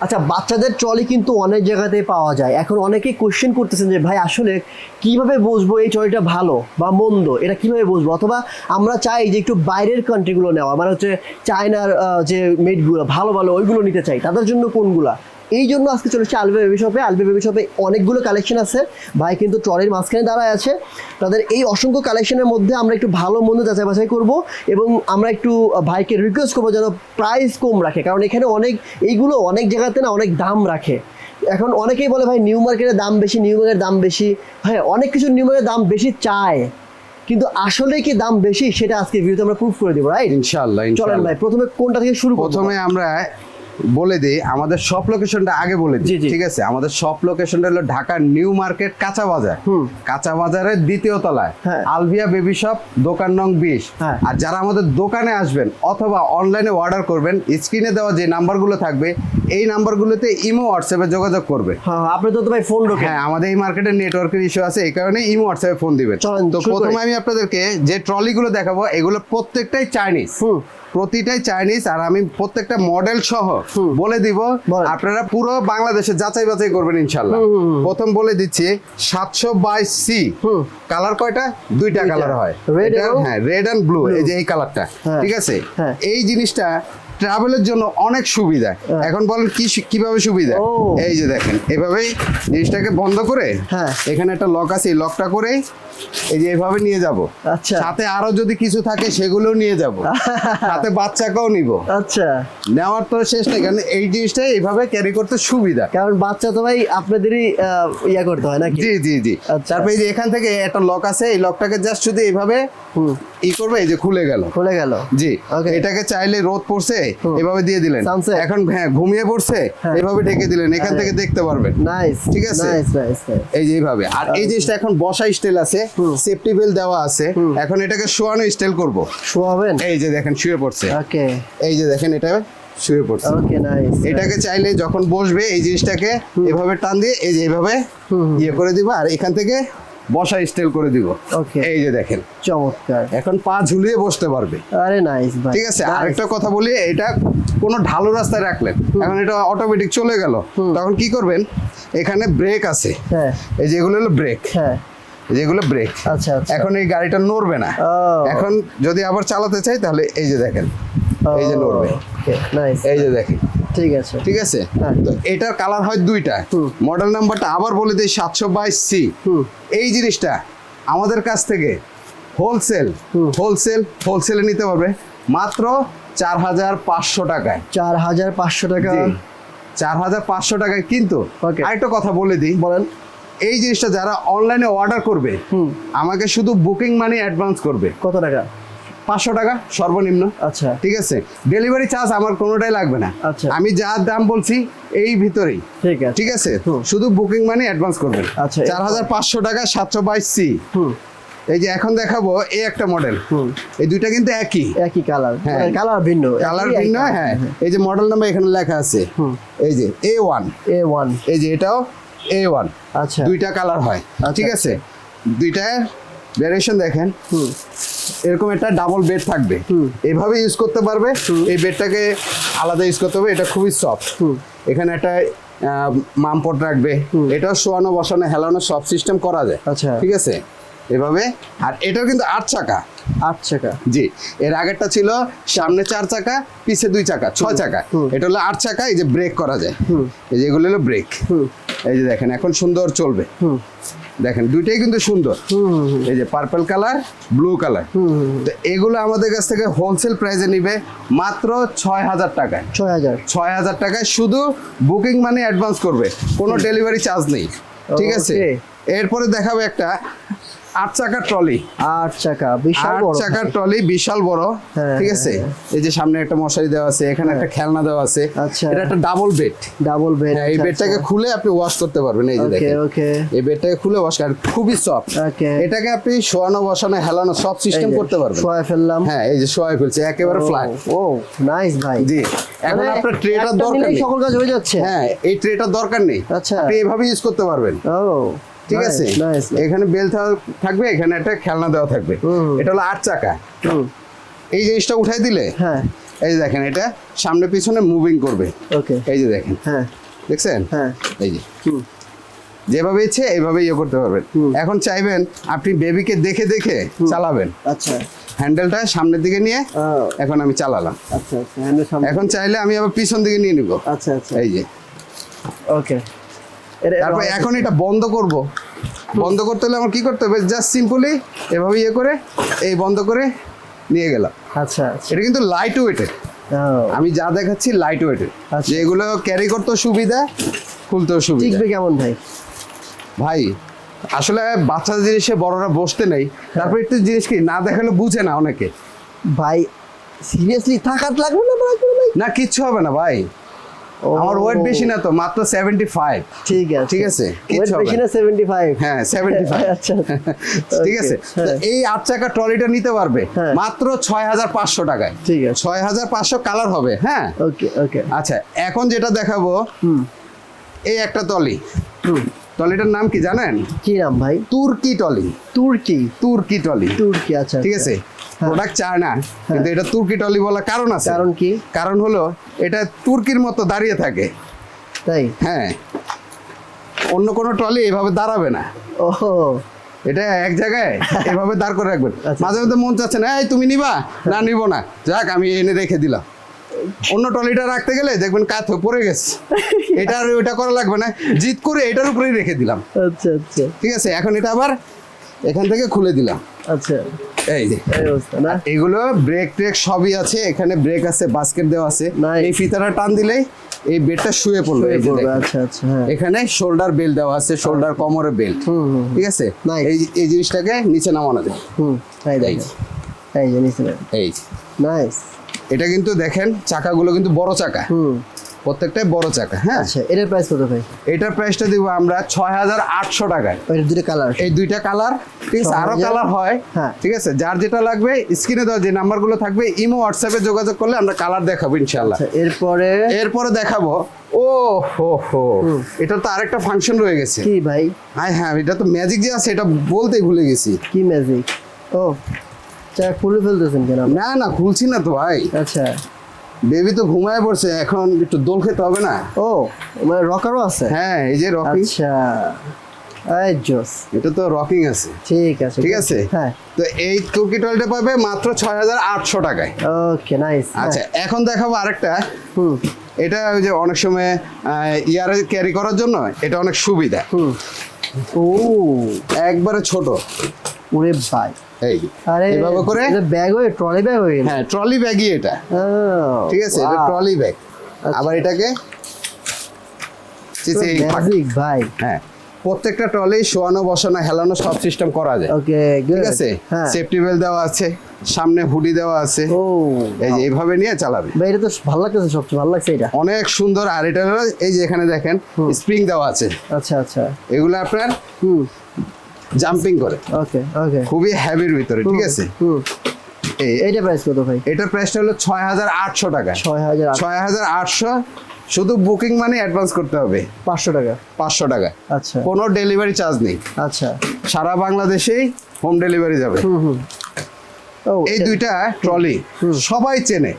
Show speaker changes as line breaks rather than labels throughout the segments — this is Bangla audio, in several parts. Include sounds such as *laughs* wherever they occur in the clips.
আচ্ছা বাচ্চাদের ট্রলি কিন্তু অনেক জায়গাতেই পাওয়া যায়। এখন অনেকেই কোশ্চেন করতেছেন যে, ভাই, আসলে কীভাবে বুঝব এই ট্রলিটা ভালো বা মন্দ? এটা কীভাবে বুঝব? অথবা আমরা চাই যে, একটু বাইরের কান্ট্রিগুলো নেওয়া। মানে হচ্ছে চায়নার যে মেডগুলো ভালো ভালো, ওইগুলো নিতে চাই। তাদের জন্য কোনগুলা? এই জন্য আজকে চলে এসেছে আলবে বেবি শপে আলবে বেবি শপে অনেকগুলো কালেকশন আছে। ভাই কিন্তু ট্রলির মাঝখানে দাঁড়ায় আছে। তাদের এই অসংখ্য কালেকশনের মধ্যে আমরা একটু ভালো মন্দ যাচাই বাছাই করব এবং আমরা একটু ভাইকে রিকোয়েস্ট করব যেন প্রাইস কম রাখে। কারণ এখানে অনেক এইগুলো অনেক জায়গাতে না অনেক দাম রাখে। এখন অনেকেই বলে ভাই নিউ মার্কেটের দাম বেশি নিউ মার্কেটের দাম বেশি। হ্যাঁ অনেক কিছু নিউ মার্কেটের দাম বেশি চায়। কিন্তু আসলে কি দাম বেশি সেটা আজকে ভিডিওতে আমরা প্রুফ করে দিব রাইট
ইনশাআল্লাহ।
চলেন ভাই প্রথমে কোনটা থেকে শুরু করব?
প্রথমে আমরা বলে দিই আমাদের শপ লোকেশনটা আগে বলে দিই ঠিক আছে? আমাদের শপ লোকেশনটা হলো ঢাকার নিউ মার্কেট কাঁচা বাজার।
হুম।
কাঁচা বাজারের দ্বিতীয় তলায়।
হ্যাঁ।
আলভিয়া বেবি শপ দোকান নং বিশ।
হ্যাঁ।
আর যারা আমাদের দোকানে আসবেন অথবা অনলাইনে অর্ডার করবেন স্ক্রিনে দেওয়া যে নাম্বারগুলো থাকবে এই নাম্বারগুলোতে ইমো হোয়াটসঅ্যাপে যোগাযোগ করবে।
হ্যাঁ আপনি তো ভাই ফোন
হ্যাঁ আমাদের এই মার্কেটে নেটওয়ার্কের ইস্যু আছে এই কারণে ইমো হোয়াটসঅ্যাপে ফোন দিবেন। তো প্রথমে আমি আপনাদেরকে যে ট্রলিগুলো দেখাবো এগুলো প্রত্যেকটাই চাইনিজ। প্রতিটাই চাইনিজ আর আমি প্রত্যেকটা মডেল সহ বলে দিব আপনারা পুরো বাংলাদেশে যাচাই বাছাই করবেন ইনশাল্লাহ। প্রথম বলে দিচ্ছি সাতশো বাইশ সি। কালার কয়টা? দুইটা
দুইটা।
কালার হয়।
রেড
হ্যাঁ রেড অ্যান্ড ব্লু এই যে এই কালারটা।
হ্যাঁ।
ঠিক আছে?
হ্যাঁ।
এই জিনিসটা ট্রাভেলের জন্য অনেক সুবিধা।
হ্যাঁ।
এখন বলেন কি কীভাবে সুবিধা? এই যে দেখেন এভাবেই জিনিসটাকে বন্ধ করে
হ্যাঁ।
এখানে একটা লক আছে এই লকটা করে এই যে এভাবে নিয়ে যাব।
আচ্ছা।
সাথে আরও যদি কিছু থাকে সেগুলো নিয়ে যাব। *laughs* সাথে বাচ্চাকেও নিব।
আচ্ছা।
নেওয়ার তো শেষ নেই কারণ এই জিনিসটা এইভাবে ক্যারি করতে সুবিধা।
কারণ বাচ্চা তো ভাই আপনাদেরই ইয়া করতে হয় নাকি?
জি জি জি।
আচ্ছা।
তারপরে এই যে এখান থেকে একটা লক আছে এই লকটাকে জাস্ট শুধু এইভাবে ই করবে এই যে খুলে গেল।
খুলে গেল।
জি. এটাকে চাইলে রোদ পড়ছে এভাবে দিয়ে দিলেন. এখন হ্যাঁ ঘুমিয়ে পড়ছে
হ্যাঁ।
এভাবে ঢেকে দিলেন এখান থেকে দেখতে পারবেন।
নাইস
ঠিক আছে? এই যে এইভাবে। আর এই জিনিসটা এখন বসা স্টাইল আছে সেফটি বেল দেওয়া আছে। এখন এটাকে শোয়ানো স্টাইল করব।
শোয়াবেন?
এই যে দেখেন শুয়ে পড়ছে।
ওকে।
এই যে দেখেন এটা শুয়ে পড়ছে।
ওকে নাইস
এটাকে চাইলে যখন বসবে এই জিনিসটাকে এভাবে টান দিয়ে এই যে এইভাবে ইয়ে করে দিব। আর এখান থেকে বসা স্টাইল করে দিব. এই যে দেখেন।
চমৎকার।
এখন পা ঝুলিয়ে বসতে পারবে।
আরে নাইস ভাই।
ঠিক আছে আরেকটা কথা বলি এটা কোনো ঢালু রাস্তায় রাখলেন। এখন এটা অটোমেটিক চলে গেল। তখন কি করবেন? এখানে ব্রেক আছে।
হ্যাঁ।
এই যেগুলো হলো ব্রেক
হ্যাঁ।
যেগুলো ব্রেক
আচ্ছা আচ্ছা।
এখন এই গাড়িটা নড়বে না। এখন যদি আবার চালাতে চাই তাহলে এই যে দেখেন। এই যে নড়বে। এই যে দেখেন।
ঠিক আছে।
ঠিক আছে?
হ্যাঁ।
তো এটার কালার হয় দুইটা। মডেল নাম্বারটা আবার বলে দিই সাতশো বাইশ সি
হুম।
এই জিনিসটা আমাদের কাছ থেকে হোলসেল। হোলসেল হোলসেলে নিতে পারবে মাত্র চার হাজার পাঁচশো টাকায়।
চার হাজার পাঁচশো টাকা।
চার হাজার পাঁচশো টাকায়। কিন্তু. আরেকটা কথা বলে দিই।
বলেন।
এই জিনিসটা যারা অনলাইনে অর্ডার করবে আমাকে শুধু বুকিং মানি অ্যাডভান্স করবে।
কত টাকা?
পাঁচশো টাকা সর্বনিম্ন।
আচ্ছা।
ঠিক আছে? ডেলিভারি চার্জ আমার কোনোটাই লাগবে না।
আচ্ছা।
আমি যা দাম বলছি এই ভিতরেই।
ঠিক আছে।
ঠিক আছে। শুধু বুকিং মানি অ্যাডভান্স করবেন।
আচ্ছা,
চার হাজার পাঁচশো টাকা সাতশো বাইশ সি
হুম।
এই যে এখন দেখাবো এই একটা মডেল
হুম।
এই দুইটা কিন্তু একই।
একই কালার
হ্যাঁ।
কালার ভিন্ন।
কালার ভিন্ন হ্যাঁ। এই যে মডেল নাম্বার এখানে লেখা আছে।
হুম।
এই যে এ ওয়ান
এ ওয়ান
এই যে এটাও এ ওয়ান
আচ্ছা।
দুইটা কালার হয়।
আচ্ছা।
ঠিক আছে? দুইটা ভ্যারিয়েশন দেখেন।
হুম।
এরকম একটা ডাবল বেড থাকবে।
হুম।
এইভাবে ইউজ করতে পারবে। এই বেডটাকে আলাদা ইউজ করতে হবে এটা খুবই সফট
হুম।
এখানে একটা মামপট রাখবে। এটাও শোয়ানো বসানো হেলানো সব সিস্টেম করা যায়।
আচ্ছা।
ঠিক আছে? এভাবে। আর এটাও কিন্তু আট চাকা।
আট চাকা।
জি। এর আগেরটা ছিল সামনে চার চাকা পিছে দুই চাকা ছয় চাকা। এটা হলো আট চাকা এই যে ব্রেক করা যায়। এই যে এগুলো হলো ব্রেক এই যে দেখেন এখন সুন্দর চলবে।
হুম।
দেখেন দুইটাই কিন্তু সুন্দর। এই যে পার্পল কালার ব্লু কালার। তো এগুলো আমাদের কাছ থেকে হোলসেল প্রাইসে নিবে মাত্র ছয় হাজার টাকায়।
ছয় হাজার।
ছয় হাজার টাকায় শুধু বুকিং মানি অ্যাডভান্স করবে কোনো ডেলিভারি চার্জ নেই। ঠিক আছে? এরপরে দেখাবে একটা আট চাকার ট্রলি।
আট চাকা বিশাল
আট
বড়।
চাকার ট্রলি বিশাল বড়
হ্যাঁ,
ঠিক আছে? এই যে সামনে একটা মশারি দেওয়া আছে এখানে একটা খেলনা দেওয়া আছে।
আচ্ছা।
এটা একটা ডাবল বেড
ডাবল বেড
হ্যাঁ এই বেডটাকে খুলে আপনি ওয়াশ করতে পারবেন এই যে দেখেন।
ওকে
এই বেডটাকে খুলে ওয়াশ করেন খুবই সফট
ওকে
এটাকে আপনি শোয়ানো বসানো হেলানো সব সিস্টেম করতে পারবেন।
শোয়া ফেললাম।
হ্যাঁ এই যে শোয়াই ফেলছে একেবারে ফ্ল্যাট
ও নাইস ভাই।
জি। এখন
মানে
আপনার ট্রেটার দরকার নেই।
সকল কাজ হয়ে যাচ্ছে।
হ্যাঁ এই ট্রেটার দরকার নেই।
আচ্ছা।
আপনি এভাবে ইউজ করতে পারবেন।
ও
ঠিক আছে? এখানে বেল থাকবে এখানে একটা খেলনা দেওয়া থাকবে। এটা হলো আট চাকা। এই জিনিসটা উঠাই দিলে
হ্যাঁ।
এই যে দেখেন এটা সামনে পিছনে মুভিং করবে।
ওকে।
এই যে দেখেন।
হ্যাঁ।
দেখছেন?
হ্যাঁ।
এই যে। যেভাবে ইচ্ছে এইভাবে ইয়ে করতে পারবেন। এখন চাইবেন আপনি বেবিকে দেখে দেখে চালাবেন।
আচ্ছা।
হ্যান্ডেলটা সামনের দিকে নিয়ে এখন আমি চালালাম।
আচ্ছা আচ্ছা
এখন চাইলে আমি আবার পিছন দিকে নিয়ে নিব।
আচ্ছা আচ্ছা।
এই যে।
ওকে।
তারপর এখন এটা বন্ধ করব। বন্ধ করতে হলে আমার কি করতে হবে? জাস্ট সিম্পলি এভাবে ইয়ে করে এই বন্ধ করে নিয়ে গেলাম।
আচ্ছা আচ্ছা।
এটা কিন্তু লাইট ওয়েটের
ও,
আমি যা দেখাচ্ছি লাইট ওয়েটের
আচ্ছা।
যেগুলো ক্যারি করতেও সুবিধা খুলতেও সুবিধা।
টিকবে কেমন ভাই?
ভাই আসলে বাচ্চাদের জিনিসে বড়রা বসতে নেই। তারপর একটু জিনিস কি না দেখালে বুঝে না অনেকে।
ভাই সিরিয়াসলি থাকার লাগবে না ভাই?
না কিচ্ছু হবে না ভাই। আমার ওয়েট বেশি না তো মাত্র সেভেন্টি ফাইভ
ঠিক আছে।
ঠিক আছে,
ওয়েট বেশি
না।
না সেভেন্টি ফাইভ
হ্যাঁ সেভেন্টি ফাইভ *laughs*
আচ্ছা। *laughs*
ঠিক আছে।
হ্যাঁ।
এই আট চাকা ট্রলিটা নিতে পারবে
হ্যাঁ।
মাত্র ছয় হাজার পাঁচশো টাকায়।
ঠিক আছে।
ছয় হাজার পাঁচশো কালার হবে হ্যাঁ?
ওকে ওকে
আচ্ছা এখন যেটা দেখাবো
হুম।
এই একটা টলি টলিটার নাম কি জানেন?
কি নাম ভাই?
তুর্কি টলি
তুর্কি।
তুর্কি টলি
তুর্কি আচ্ছা
ঠিক
আচ্ছা।
আছে? প্রোডাক্ট চায় না কিন্তু এটা তুর্কি টলি বলা কারণ আছে।
কারণ কি?
কারণ হলো এটা তুর্কির মতো দাঁড়িয়ে থাকে।
তাই?
হ্যাঁ। অন্য কোনো টলি এভাবে দাঁড়াবে না।
ও।
এটা এক জায়গায় *laughs* এভাবে দাঁড় করে রাখবেন।
আচ্ছা।
মাঝে মধ্যে মন চাচ্ছে না এই তুমি নিবা? না নিব না। যাক আমি এনে রেখে দিলাম। অন্য টলিটা রাখতে গেলে দেখবেন কাত হয়ে পড়ে গেছে। *laughs* এটা আর ওইটা করা লাগবে না। জিত করে এটার উপরেই রেখে দিলাম।
আচ্ছা আচ্ছা।
ঠিক আছে এখন এটা আবার এখান থেকে খুলে দিলাম।
আচ্ছা।
এই এগুলো ব্রেক ট্রেক সবই আছে এখানে ব্রেক আছে বাস্কেট দেওয়া আছে. এই ফিতাটা টান দিলেই এই বেডটা শুয়ে পড়বে দেখেন।
আচ্ছা আচ্ছা হ্যাঁ।
এখানে শোল্ডার বেল্ট দেওয়া আছে শোল্ডার কোমরে বেল্ট ঠিক আছে. এই এই জিনিসটাকে নিচে নামানো যায়।
হুম তাই
এই
এই নাইস
এটা কিন্তু দেখেন চাকাগুলো কিন্তু বড় চাকা।
হুম।
প্রত্যেকটাই বড় চাকা হ্যাঁ?
আচ্ছা এটার প্রাইস কত ভাই?
এটার প্রাইসটা দিব আমরা ছয় হাজার আটশো টাকায়।
ওইটা দুটো কালার
এই দুইটা কালার ঠিক আছে
আরও
কালার হয়
হ্যাঁ।
ঠিক আছে? যার যেটা লাগবে স্ক্রিনে দেওয়া যে নাম্বারগুলো থাকবে ইমো হোয়াটসঅ্যাপে যোগাযোগ করলে আমরা কালার দেখাবো ইনশাল্লাহ
আচ্ছা এরপরে?
এরপরে দেখাবো ও হো হো এটা তো আরেকটা ফাংশন রয়ে গেছে।
কি ভাই?
হ্যাঁ হ্যাঁ এটা তো ম্যাজিক যে আছে এটা বলতেই ভুলে গেছি।
কি ম্যাজিক ও চা খুলে ফেলতেছেন কেন?
না না খুলছি না তো ভাই।
আচ্ছা।
বেবি তো ঘুমায় পড়ছে এখন একটু দোল খেতে হবে না?
ও মানে রকারও আছে?
হ্যাঁ এই যে রকিং।
আচ্ছা এই জোস।
এটা তো রকিং আছে।
ঠিক আছে
ঠিক আছে?
হ্যাঁ।
তো এই তুর্কি টয়লেটটা পাবে মাত্র ছয় হাজার আটশো টাকায়।
ওকে নাইস
আচ্ছা এখন দেখাবো আরেকটা।
হুম।
এটা ওই যে অনেক সময় ইয়ারে ক্যারি করার জন্য এটা অনেক সুবিধা।
হুম। ও
একবারে ছোট।
ওরে ভাই।
এই এভাবে করে?
ব্যাগ হয়ে ট্রলি ব্যাগ হয়ে
হ্যাঁ ট্রলি ব্যাগই এটা। ঠিক আছে এটা ট্রলি ব্যাগ আবার এটাকে
ভাই।
হ্যাঁ প্রত্যেকটা ট্রলি শোয়ানো বসানো হেলানো সব সিস্টেম করা যায়।
ওকে
ঠিক আছে?
হ্যাঁ।
সেফটি বেল্ট দেওয়া আছে সামনে হুডি দেওয়া আছে।
ও
এই যে এইভাবে নিয়ে চালাবে।
ভাই এটা তো ভালো লাগতেছে সবচেয়ে ভালো লাগছে এটা।
অনেক সুন্দর আর এটা এই যে এখানে দেখেন স্প্রিং দেওয়া আছে।
আচ্ছা আচ্ছা।
এগুলো আপনার
হুম।
জাম্পিং করে।
ওকে ওকে
খুবই হ্যাভির ভিতরে ঠিক আছে?
এইটা প্রাইস কত ভাই?
এটার প্রাইসটা হলো ছয় হাজার আটশো টাকা।
ছয় হাজার
ছয় হাজার আটশো শুধু বুকিং মানে অ্যাডভান্স করতে হবে।
পাঁচশো টাকা?
পাঁচশো টাকা।
আচ্ছা।
কোনো ডেলিভারি চার্জ নেই।
আচ্ছা।
সারা বাংলাদেশেই হোম ডেলিভারি যাবে।
হুম হুম। ও
এই দুইটা ট্রলি সবাই চেনে।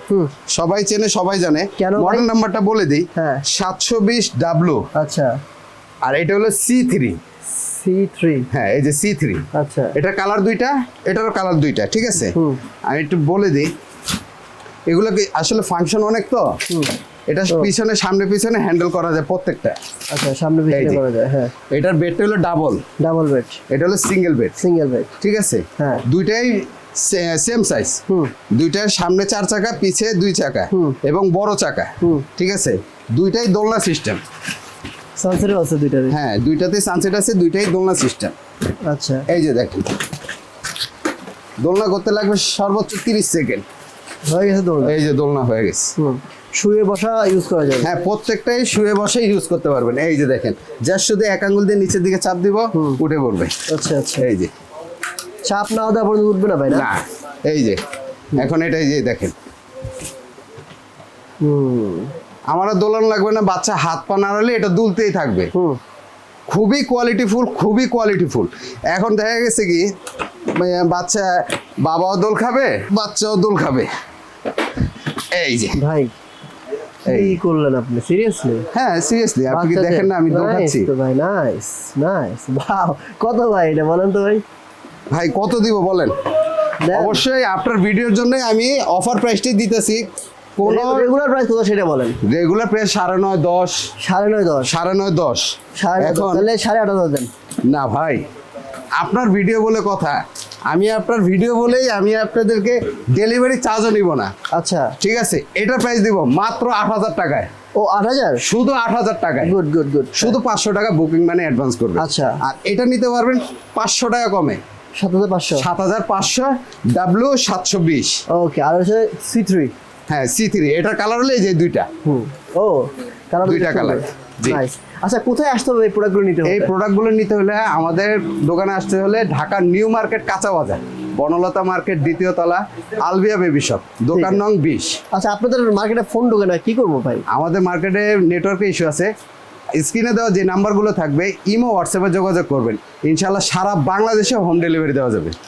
সবাই চেনে সবাই জানে। মডেল নাম্বারটা বলে দিই।
হ্যাঁ।
সাতশো বিশ ডাব্লু
আচ্ছা।
আর এটা হলো সি থ্রি
সি
হ্যাঁ এই যে সি থ্রি
আচ্ছা।
এটা কালার দুইটা এটারও কালার দুইটা ঠিক আছে? আমি একটু বলে দিই। এগুলো কি আসলে ফাংশন অনেক তো? এটা পিছনে সামনে পিছনে হ্যান্ডেল করা যায় প্রত্যেকটা।
আচ্ছা সামনে পিছনে করা যায় হ্যাঁ।
এটার বেডটা হলো ডাবল
ডাবল বেড
এটা হলো সিঙ্গেল বেড
সিঙ্গেল বেড
ঠিক আছে?
হ্যাঁ।
দুইটাই সেম সাইজ
হুম।
দুইটার সামনে চার চাকা পিছে দুই চাকা। এবং বড় চাকা।
হুম।
ঠিক আছে? দুইটাই দোলনা সিস্টেম
সানসেটও আছে দুইটারে
হ্যাঁ দুইটাতে সানসেট আছে দুইটাই দোলনা সিস্টেম
আচ্ছা।
এই যে দেখেন। দোলনা করতে লাগবে সর্বোচ্চ তিরিশ সেকেন্ড।
হয়ে গেছে দৌড়
এই যে দোলনা হয়ে গেছে।
শুয়ে বসা ইউজ করা যাবে।
হ্যাঁ প্রত্যেকটাই শুয়ে বসে ইউজ করতে পারবেন। এই যে দেখেন জাস্ট শুধু এক আঙ্গুল দিয়ে নিচের দিকে চাপ দিব উঠে পড়বে।
আচ্ছা আচ্ছা।
এই যে।
চাপ না দেওয়া পর্যন্ত উঠবে না ভাই না?
না এই যে। এখন এটা এই যে দেখেন।
হুম।
আমারও দোলন লাগবে না বাচ্চা হাত পা নাড়ালে এটা দুলতেই থাকবে। খুবই কোয়ালিটিফুল খুবই কোয়ালিটিফুল এখন দেখা গেছে কি মানে বাচ্চা বাবাও দোল খাবে বাচ্চাও দোল খাবে। এই যে।
ভাই কি করলেন আপনি? সিরিয়াসলি
হ্যাঁ সিরিয়াসলি আপনি কি দেখেন না আমি দেখাচ্ছি
তো ভাই নাইস নাইস ভাও কত ভাই এটা বলেন তো ভাই।
ভাই কত দিব বলেন? অবশ্যই আপনার ভিডিওর জন্য আমি অফার প্রাইসটি দিতেছি। কোনো
রেগুলার প্রাইস কত সেটা বলেন?
রেগুলার প্রাইস সাড়ে নয় দশ।
সাড়ে নয় দশ।
সাড়ে নয় দশ। এখন
তাহলে সাড়ে আট হাজার দেন।
না ভাই আপনার ভিডিও বলে কথা। আমি আপনার ভিডিও বলেই আমি আপনাদেরকে ডেলিভারি চার্জও নিব না।
আচ্ছা।
ঠিক আছে? এটার প্রাইস দিব মাত্র আট হাজার টাকায়।
ও আট হাজার?
শুধু আট হাজার টাকায়।
গুড গুড গুড
শুধু পাঁচশো টাকা বুকিং মানে অ্যাডভান্স করবে।
আচ্ছা।
আর এটা নিতে পারবেন পাঁচশো টাকা কমে।
সাত হাজার পাঁচশো।
সাত হাজার পাঁচশো ডাব্লিউ সাতশো বিশ।
ওকে আর হচ্ছে সি থ্রি
হ্যাঁ সি থ্রি এটার কালার হলে যে দুইটা।
ও কালার
দুইটা জি।
আচ্ছা কোথায় আসতে হবে এই প্রোডাক্টগুলো নিতে
এই প্রোডাক্টগুলো নিতে হলে আমাদের দোকানে আসতে হলে ঢাকার নিউ মার্কেট কাঁচা বাজার বনলতা মার্কেট দ্বিতীয় তলা আলবিয়া বেবি শপ দোকান নং বিশ।
আচ্ছা আপনাদের মার্কেটে ফোন ঢোকে না কি করব ভাই?
আমাদের মার্কেটে নেটওয়ার্কের ইস্যু আছে। স্ক্রিনে দেওয়া যে নাম্বারগুলো থাকবে ইমো হোয়াটসঅ্যাপে যোগাযোগ করবেন। ইনশাল্লাহ সারা বাংলাদেশে হোম ডেলিভারি দেওয়া যাবে।